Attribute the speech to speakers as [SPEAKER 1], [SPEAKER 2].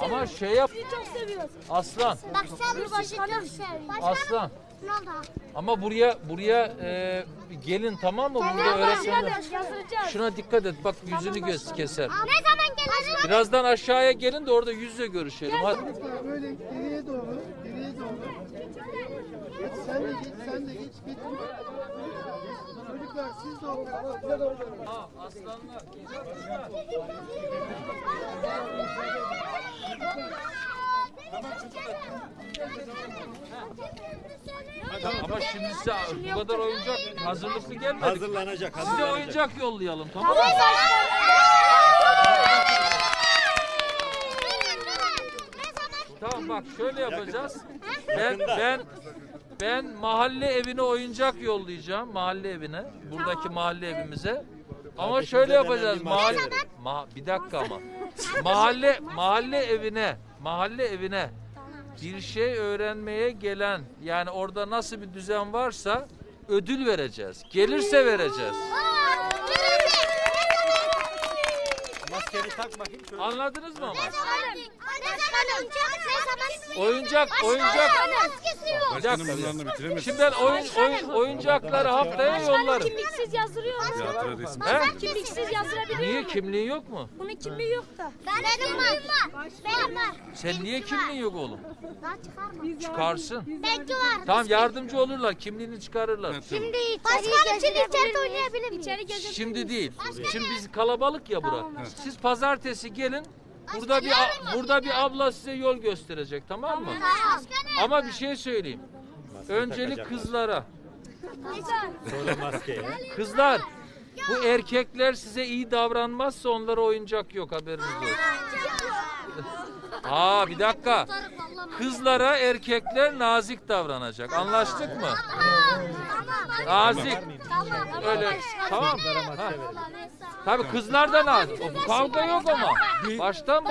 [SPEAKER 1] Ama şey yap
[SPEAKER 2] Sizi çok seviyoruz.
[SPEAKER 1] aslan.
[SPEAKER 3] Bak bu başı çok seviyorsun.
[SPEAKER 1] Aslan.
[SPEAKER 3] Ne oldu?
[SPEAKER 1] Ama buraya buraya e, gelin tamam mı? Burada öğretmenler. Şuna dikkat et bak yüzünü göz keser.
[SPEAKER 3] Ne zaman geliriz?
[SPEAKER 1] Birazdan aşağıya gelin de orada yüzle görüşelim. Hadi.
[SPEAKER 4] Böyle geriye doğru, geriye doğru. Hadi sen de git, sen de git, git. Çocuklar siz de o tarafa doğru.
[SPEAKER 1] Aslanlar. Ama şimdi size bu kadar oyuncak hazırlıklı gelmedik.
[SPEAKER 5] Hazırlanacak,
[SPEAKER 1] Size
[SPEAKER 5] hazırlanacak.
[SPEAKER 1] oyuncak yollayalım tamam mı? Tamam bak şöyle yapacağız. Ben ben ben mahalle evine oyuncak yollayacağım. Mahalle evine. Buradaki mahalle evimize. Ama şöyle yapacağız.
[SPEAKER 5] bir
[SPEAKER 1] Mahalle
[SPEAKER 5] verin.
[SPEAKER 1] ma, bir dakika ama. Mahalle mahalle evine, mahalle evine bir şey öğrenmeye gelen yani orada nasıl bir düzen varsa ödül vereceğiz. Gelirse vereceğiz.
[SPEAKER 5] Maskeni tak bakayım şöyle.
[SPEAKER 1] Anladınız mı ama?
[SPEAKER 3] Ne zaman
[SPEAKER 1] Oyuncak, oyuncak. Bir dakika.
[SPEAKER 6] Başkanım bunlarla bitiremez.
[SPEAKER 1] Şimdi ben oyun, oyun, oyuncakları haftaya yollarım.
[SPEAKER 2] Kimliksiz yazdırıyor mu?
[SPEAKER 6] Hatıra resmi.
[SPEAKER 1] He?
[SPEAKER 2] Kimliksiz yazdırabiliyor
[SPEAKER 1] Niye
[SPEAKER 2] mu?
[SPEAKER 1] kimliğin yok mu?
[SPEAKER 2] Bunun kimliği yok da.
[SPEAKER 3] Benim var. Benim var.
[SPEAKER 1] Sen niye kimliğin yok oğlum?
[SPEAKER 3] Daha çıkarma.
[SPEAKER 1] Çıkarsın.
[SPEAKER 3] Belki var.
[SPEAKER 1] Tamam yardımcı olurlar. Kimliğini çıkarırlar.
[SPEAKER 3] Şimdi Başkanım şimdi içeride oynayabilir miyim?
[SPEAKER 2] İçeri gezebilir
[SPEAKER 1] Şimdi değil. Şimdi biz kalabalık ya bura. Siz pazartesi gelin. Burada bir burada bir abla size yol gösterecek tamam mı? Ama bir şey söyleyeyim. Öncelik kızlara.
[SPEAKER 5] Sonra maskeye.
[SPEAKER 1] Kızlar bu erkekler size iyi davranmazsa onlara oyuncak yok haberiniz olsun. Aa bir dakika. Kızlara erkekler nazik davranacak. Anlaştık mı? Nazik. Öyle. Tamam. Ha. Tabii kızlar da nazik. O, kavga yok ama. Baştan